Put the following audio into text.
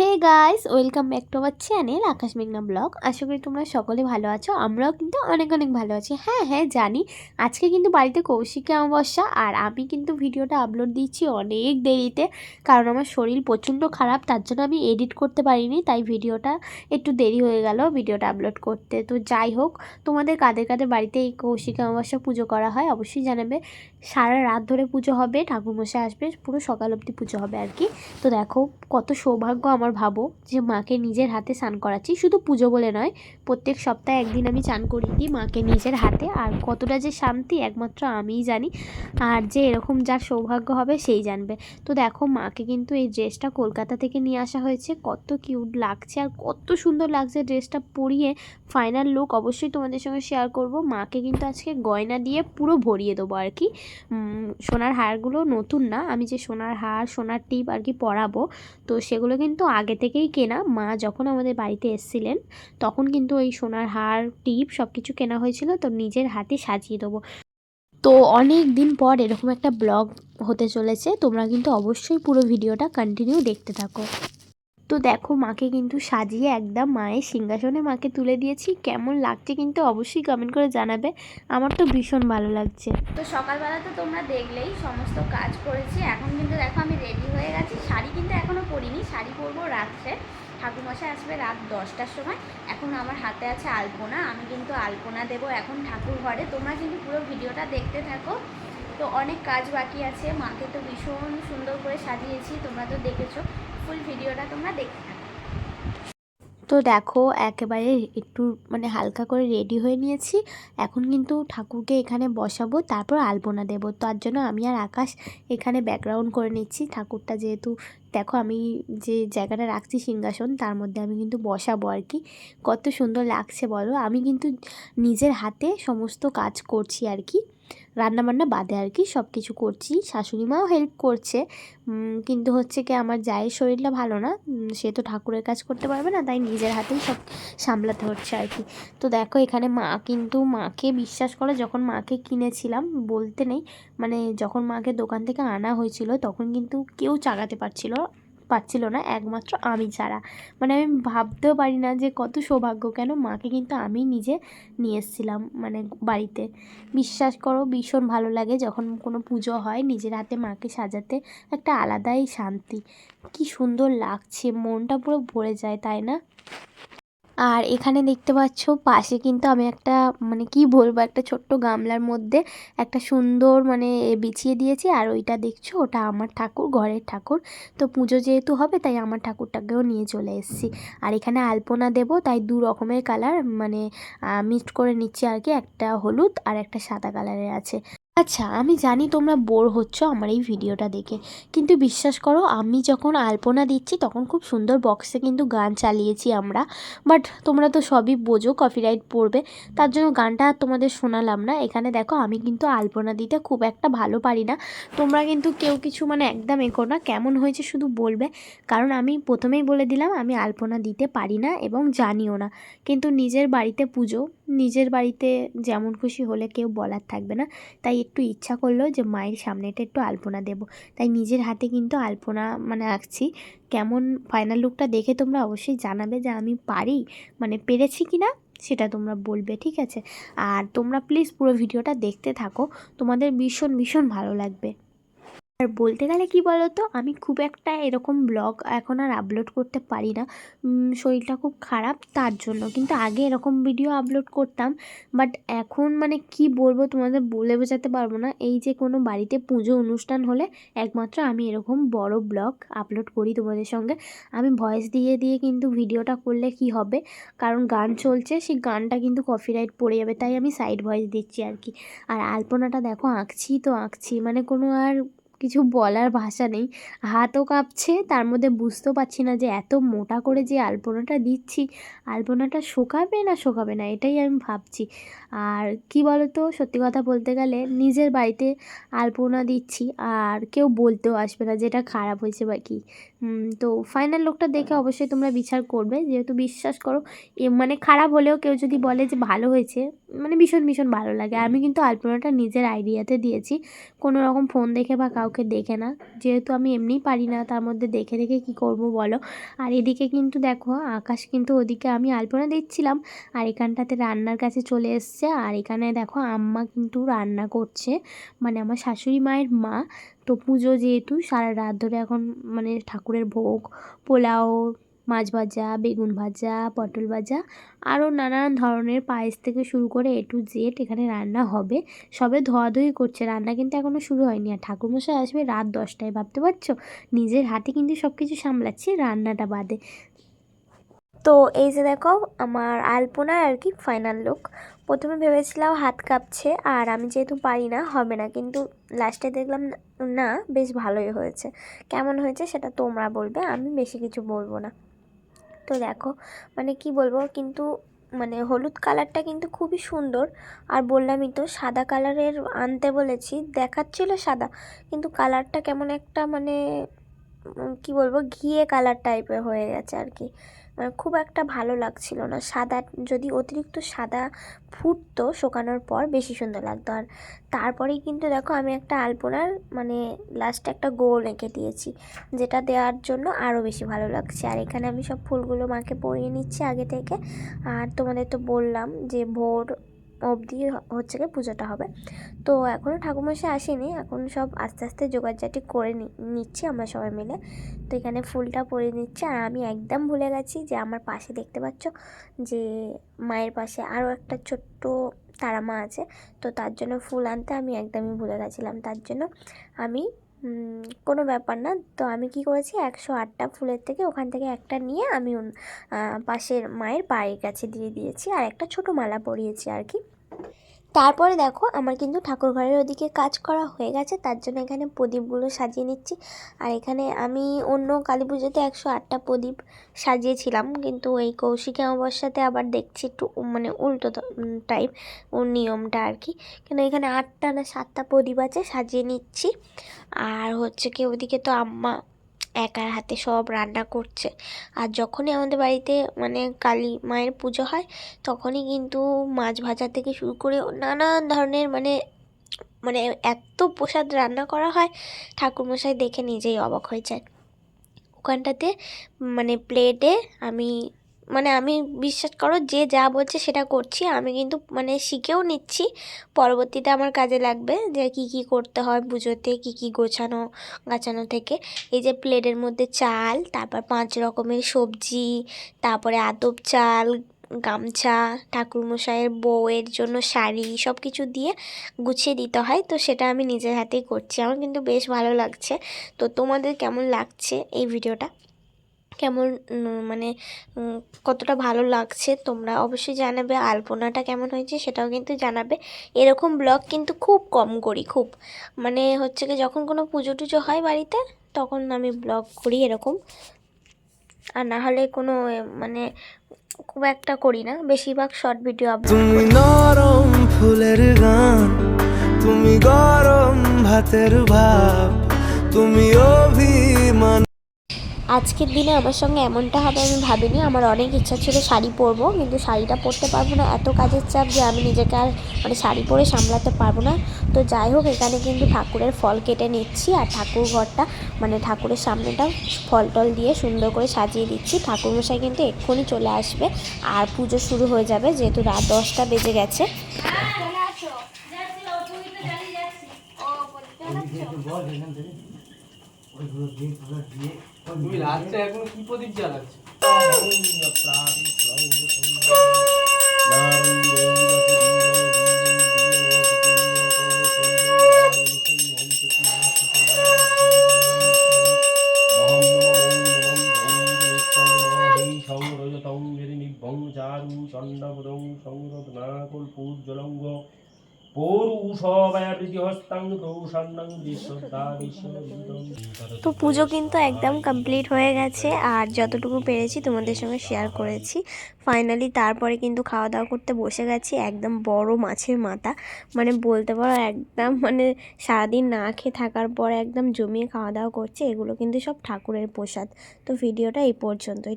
Hey guys welcome back to our channel Akash মেঘনা blog আশা করি তোমরা সকলে ভালো আছো, আমরাও কিন্তু অনেক অনেক ভালো আছি। হ্যাঁ হ্যাঁ জানি। আজকে কিন্তু বাড়িতে কৌশিকী অমাবস্যা, আর আমি কিন্তু ভিডিওটা আপলোড দিচ্ছি অনেক দেরিতে, কারণ আমার শরীর প্রচণ্ড খারাপ, তার জন্য আমি এডিট করতে পারিনি, তাই ভিডিওটা একটু দেরি হয়ে গেল ভিডিওটা আপলোড করতে। তো যাই হোক, তোমাদের কাদের কাদের বাড়িতে এই কৌশিকী অমাবস্যা পুজো করা হয়, অবশ্যই জানাবে। সারা রাত ধরে পুজো হবে, ঠাকুরমশাই আসবে, পুরো সকাল অবধি পুজো হবে আর কি। তো দেখো কত সৌভাগ্য আমার ভাবো যে মাকে নিজের হাতে স্নান করাচ্ছি, শুধু পুজো বলে নয় প্রত্যেক সপ্তাহে একদিন আমি চান করিয়ে দিই মাকে নিজের হাতে। আর কতটা যে শান্তি, একমাত্র আমিই জানি। আর যে এরকম যার সৌভাগ্য হবে সেই জানবে। তো দেখো, মাকে কিন্তু এই ড্রেসটা কলকাতা থেকে নিয়ে আসা হয়েছে। কত কিউট লাগছে আর কত সুন্দর লাগছে ড্রেসটা পরিয়ে। ফাইনাল লুক অবশ্যই তোমাদের সঙ্গে শেয়ার করব। মাকে কিন্তু আজকে গয়না দিয়ে পুরো ভরিয়ে দেবো আর কি। সোনার হারগুলো নতুন না। আমি যে সোনার হার, সোনার টিপ আর কি পরাবো, তো সেগুলো কিন্তু আগে থেকেই কেনা। মা যখন আমাদের বাড়িতে এসছিলেন, তখন কিন্তু ওই সোনার হার, টিপ সব কিছু কেনা হয়েছিল, তো নিজের হাতে সাজিয়ে দেবো। তো অনেক দিন পর এরকম একটা ব্লগ হতে চলেছে, তোমরা কিন্তু অবশ্যই পুরো ভিডিওটা কন্টিনিউ দেখতে থাকো। তো দেখো, মাকে কিন্তু সাজিয়ে একদম মায়ের সিংহাসনে মাকে তুলে দিয়েছি। কেমন লাগছে কিন্তু অবশ্যই কমেন্ট করে জানাবে। আমার তো ভীষণ ভালো লাগছে। তো সকালবেলা তো তোমরা দেখলেই সমস্ত কাজ করেছি। এখন কিন্তু দেখো আমি রেডি হয়ে গেছি। শাড়ি কিন্তু এখনও পরিনি, শাড়ি পরবো রাত্রে। ঠাকুরমশাই আসবে রাত দশটার সময়। এখন আমার হাতে আছে আলপনা, আমি কিন্তু আলপনা দেবো এখন ঠাকুর ঘরে। তোমরা কিন্তু পুরো ভিডিওটা দেখতে থাকো। তো অনেক কাজ বাকি আছে, মাকে তো ভীষণ সুন্দর করে সাজিয়েছি, তোমরা তো দেখেছ। ফুল ভিডিওটা তোমরা দেখতে তো দেখো, একেবারে একটু মানে হালকা করে রেডি হয়ে নিয়েছি। এখন কিন্তু ঠাকুরকে এখানে বসাবো, তারপর আলপনা দেবো। তার জন্য আমি আর আকাশ এখানে ব্যাকগ্রাউন্ড করে নিচ্ছি। ঠাকুরটা যেহেতু, দেখো আমি যে জায়গাটা রাখছি সিংহাসন, তার মধ্যে আমি কিন্তু বসাবো আর কি। কত সুন্দর লাগছে বলো। আমি কিন্তু নিজের হাতে সমস্ত কাজ করছি আর কি। রান্নাবান্না বাদে আর কি সব কিছু করছি। শাশুড়ি মাও হেল্প করছে কিন্তু হচ্ছে কি আমার জায়ের শরীরটা ভালো না। সে তো ঠাকুরের কাজ করতে পারবে না, তাই নিজের হাতেই সব সামলাতে হচ্ছে আর কি। তো দেখো এখানে মা কিন্তু মাকে বিশ্বাস করে, যখন মাকে কিনেছিলাম, বলতে নেই মানে যখন মাকে দোকান থেকে আনা হয়েছিল, তখন কিন্তু কেউ চাগাতে পারছিল। পাচ্ছিল না একমাত্র আমি ছাড়া। মানে আমি ভাবতেও পারি না যে কত সৌভাগ্য কেন মাকে কিন্তু আমি নিজে নিয়ে এসেছিলাম মানে বাড়িতে। বিশ্বাস করো, ভীষণ ভালো লাগে যখন কোনো পুজো হয়, নিজের হাতে মাকে সাজাতে একটা আলাদাই শান্তি। কি সুন্দর লাগছে, মনটা পুরো ভরে যায়, তাই না? আর এখানে দেখতে পাচ্ছ, পাশে কিন্তু আমি একটা মানে কি বলব, একটা ছোট্ট গামলার মধ্যে একটা সুন্দর মানে বিছিয়ে দিয়েছি। আর ওইটা দেখছ, ওটা আমার ঠাকুর, ঘরের ঠাকুর। তো পুজো যেহেতু হবে, তাই আমার ঠাকুরটাকেও নিয়ে চলে এসেছি। আর এখানে আলপনা দেব, তাই দু রকমের কালার মানে মিক্সড করে নিচ্ছি আর কি। একটা হলুদ আর একটা সাদা কালারের আছে। আচ্ছা আমি জানি তোমরা বোর হচ্ছ আমার এই ভিডিওটা দেখে। কিন্তু বিশ্বাস করো, আমি যখন আলপনা দিচ্ছি, তখন খুব সুন্দর বক্সে কিন্তু গান চালিয়েছি আমরা। বাট তোমরা তো সবই বোঝো কপিরাইট পড়বে। তার জন্য গানটা আর তোমাদের শোনালাম না। এখানে দেখো, আমি কিন্তু আলপনা দিতে খুব একটা ভালো পারি না। তোমরা কিন্তু কেউ কিছু মানে একদম এঁকো না। কেমন হয়েছে শুধু বলবে। কারণ আমি প্রথমেই বলে দিলাম, আমি আলপনা দিতে পারি না এবং জানিও না। কিন্তু নিজের বাড়িতে পুজো, নিজের বাড়িতে যেমন খুশি হলে কেউ বলার থাকবে না। তাই একটু ইচ্ছা করল যে, মায়ের সামনেটা একটু আলপনা দেব। তাই নিজের হাতে কিন্তু আলপনা মানে আঁকছি। কেমন ফাইনাল লুকটা দেখে তোমরা অবশ্যই জানাবে যে, আমি পারি? মানে পেরেছি কি না? সেটা তোমরা বলবে, ঠিক আছে? আর তোমরা প্লিজ পুরো ভিডিওটা দেখতে থাকো। তোমাদের ভীষণ ভীষণ ভালো লাগবে। আর বলতে গেলে কি বলো তো আমি খুব একটা এরকম ব্লগ এখন আর আপলোড করতে পারি না। শরীরটা খুব খারাপ তার জন্য। কিন্তু আগে এরকম ভিডিও আপলোড করতাম। বাট এখন মানে কি বলব তোমাদের বলে বোঝাতে পারব না। এই যে কোনো বাড়িতে পুজো অনুষ্ঠান হলে একমাত্র আমি এরকম বড় ব্লগ আপলোড করি তোমাদের সঙ্গে। আমি ভয়েস দিয়ে দিয়ে কিন্তু ভিডিওটা করলে কি হবে? কারণ গান চলছে, সেই গানটা কিন্তু কপিরাইট পড়ে যাবে। তাই আমি সাইড ভয়েস দিচ্ছি আর কি। আর আলপনাটা দেখো, আঁকছি তো আঁকছি। মানে কোনো আর কিছু বলার ভাষা নেই। হাতও কাঁপছে, তার মধ্যে বুঝতেও পারছি না যে এত মোটা করে যে আলপনাটা দিচ্ছি, আলপনাটা শোকাবে না শোকাবে না, এটাই আমি ভাবছি। আর কি বলতো, সত্যি কথা বলতে গেলে নিজের বাড়িতে আলপনা দিচ্ছি, আর কেউ বলতেও আসবে না যেটা খারাপ হয়েছে বা কি। তো ফাইনাল লোকটা দেখে অবশ্যই তোমরা বিচার করবে, যেহেতু বিশ্বাস করো মানে খারাপ হলেও কেউ যদি বলে যে ভালো হয়েছে মানে ভীষণ ভীষণ ভালো লাগে। আমি কিন্তু আলপনাটা নিজের আইডিয়াতে দিয়েছি। কোনো রকম ফোন দেখে বা কাউকে দেখে না। যেহেতু আমি এমনিই পারি না তার মধ্যে দেখে দেখে কি করব বলো? আর এদিকে কিন্তু দেখো আকাশ কিন্তু ওদিকে আমি আলপনা দিচ্ছিলাম আর এখানটাতে রান্নার কাছে চলে এসছে। আর এখানে দেখো আম্মা কিন্তু রান্না করছে। মানে আমার শাশুড়ি মায়ের মা। তো পুজো যেহেতু সারা রাত ধরে এখন মানে ঠাকুরের ভোগ পোলাও মাছ ভাজা, বেগুন ভাজা, পটল ভাজা আরও নানান ধরনের পায়েস থেকে শুরু করে এ টু জেড এখানে রান্না হবে। সবে ধোয়াধুয়ি করছে, রান্না কিন্তু এখনও শুরু হয়নি। আর ঠাকুরমশাই আসবে রাত দশটায়, ভাবতে পারছ? নিজের হাতে কিন্তু সব কিছু সামলাচ্ছি রান্নাটা বাদে। তো এই যে দেখো, আমার আলপনার আর কি ফাইনাল লুক প্রথমে ভেবেছিলাম হাত কাঁপছে, আর আমি যেহেতু পারি না, হবে না। কিন্তু লাস্টে দেখলাম না, বেশ ভালোই হয়েছে। কেমন হয়েছে সেটা তোমরা বলবে, আমি বেশি কিছু বলব না। তো দেখো মানে কি বলব, কিন্তু মানে হলুদ কালারটা কিন্তু খুবই সুন্দর। আর বললামই তো, সাদা কালারের আনতে বলেছি, দেখাচ্ছিল সাদা, কিন্তু কালারটা কেমন একটা মানে কি বলব, ঘিয়ে কালার টাইপের হয়ে গেছে আর কি। খুব একটা ভালো লাগছিল না। সাদা, যদি অতিরিক্ত সাদা ফুটতো শোকানোর পর বেশি সুন্দর লাগতো। আর তারপরেই কিন্তু দেখো আমি একটা আলপনার মানে লাস্টে একটা গোল এঁকে দিয়েছি, যেটা দেওয়ার জন্য আরও বেশি ভালো লাগছে। আর এখানে আমি সব ফুলগুলো মাকে পরিয়ে নিচ্ছি আগে থেকে। আর তোমাদের তো বললাম যে ভোর অবধি হচ্ছে গিয়ে পুজোটা হবে। তো এখনও ঠাকুরমশাই আসেনি, এখন সব আস্তে আস্তে জোগাড়জাটি করে নিচ্ছি আমরা সবাই মিলে। তো এখানে ফুলটা পরে নিচ্ছে আর আমি একদম ভুলে গেছি যে আমার পাশে দেখতে পাচ্ছ যে মায়ের পাশে আরও একটা ছোট্ট তারা মা আছে। তো তার জন্য ফুল আনতে আমি একদমই ভুলে গেছিলাম। তার জন্য আমি কোনো ব্যাপার না। তো আমি কি করেছি, একশো আটটা ফুলের থেকে ওখান থেকে একটা নিয়ে আমি পাশের মায়ের পায়ের কাছে দিয়ে দিয়েছি। আর একটা ছোট মালা পরিয়েছি আর কি। তারপরে দেখো, আমার কিন্তু ঠাকুর ঘরের ওদিকে কাজ করা হয়ে গেছে, তার জন্য এখানে প্রদীপগুলো সাজিয়ে নিচ্ছি। আর এখানে আমি অন্য কালী পুজোতে একশো আটটা প্রদীপ সাজিয়েছিলাম, কিন্তু এই কৌশিকী অমাবস্যাতে আবার দেখছি একটু মানে উল্টো টাইপ নিয়মটা আর কি। কেন এখানে আটটা না সাতটা প্রদীপ আছে, সাজিয়ে নিচ্ছি। আর হচ্ছে কি, ওদিকে তো আম্মা একার হাতে সব রান্না করছে। আর যখনই আমাদের বাড়িতে মানে কালী মায়ের পুজো হয়, তখনই কিন্তু মাছ ভাজা থেকে শুরু করে নানান ধরনের মানে মানে এত প্রসাদ রান্না করা হয়, ঠাকুরমশাই দেখে নিজেই অবাক হয়ে যায়। ওখানটাতে মানে প্লেটে আমি মানে আমি বিশ্বাস করো যে যা বলছে সেটা করছি। আমি কিন্তু মানে শিখেও নিচ্ছি। পরবর্তীতে আমার কাজে লাগবে যে কি কি করতে হয় পুজোতে, কি কি গোছানো, গাছানো থেকে। এই যে প্লেটের মধ্যে চাল, তারপর পাঁচ রকমের সবজি, তারপরে আতপ চাল, গামছা, ঠাকুরমশাইয়ের বউয়ের জন্য শাড়ি সব কিছু দিয়ে গুছিয়ে দিতে হয়। তো সেটা আমি নিজের হাতেই করছি। আমার কিন্তু বেশ ভালো লাগছে। তো তোমাদের কেমন লাগছে এই ভিডিওটা? কেমন মানে কতটা ভালো লাগছে তোমরা অবশ্যই জানাবে। আলপনাটা কেমন হয়েছে সেটাও কিন্তু জানাবে। এরকম ব্লগ কিন্তু খুব কম করি, খুব। মানে হচ্ছে কি, যখন কোনো পুজো টুজো হয় বাড়িতে, তখন আমি ব্লগ করি এরকম। আর না হলে কোনো মানে খুব একটা করি না। বেশিরভাগ শর্ট ভিডিও তুমি নরম ফুলের গান, তুমি গরম ভাতের ভাব, তুমি অভিমান। আজকের দিনে আমার সঙ্গে এমনটা হবে আমি ভাবিনি। আমার অনেক ইচ্ছা ছিল শাড়ি পরবো কিন্তু শাড়িটা পরতে পারব না। এত কাজের চাপ যে আমি নিজেকে আর মানে শাড়ি পরে সামলাতে পারব না। তো যাই হোক এখানে কিন্তু ঠাকুরের ফল কেটে নিচ্ছি আর ঠাকুর ঘরটা মানে ঠাকুরের সামনেটা ফল টল দিয়ে সুন্দর করে সাজিয়ে দিচ্ছি। ঠাকুরমশাই কিন্তু এক্ষুনি চলে আসবে আর পুজো শুরু হয়ে যাবে যেহেতু রাত দশটা বেজে গেছে। তুমি রাত্রে এখন কি প্রদীপ জ্বালাচ্ছ? চণ্ডপদং পৌরুষবায়াবৃতি হস্তাং দৌষান্নাং বিশ্বদা বিশ্ববিদং তো পুজো কিন্তু একদম কমপ্লিট হয়ে গেছে, আর যতটুকু পেরেছি তোমাদের সঙ্গে শেয়ার করেছি। ফাইনালি তারপরে কিন্তু খাওয়া দাওয়া করতে বসে গেছি, একদম বড় মাছের মাথা। মানে বলতে পারো একদম মানে সারাদিন না খেয়ে থাকার পর একদম জমিয়ে খাওয়া দাওয়া করছে, এগুলো কিন্তু সব ঠাকুরের প্রসাদ। তো ভিডিওটা এই পর্যন্তই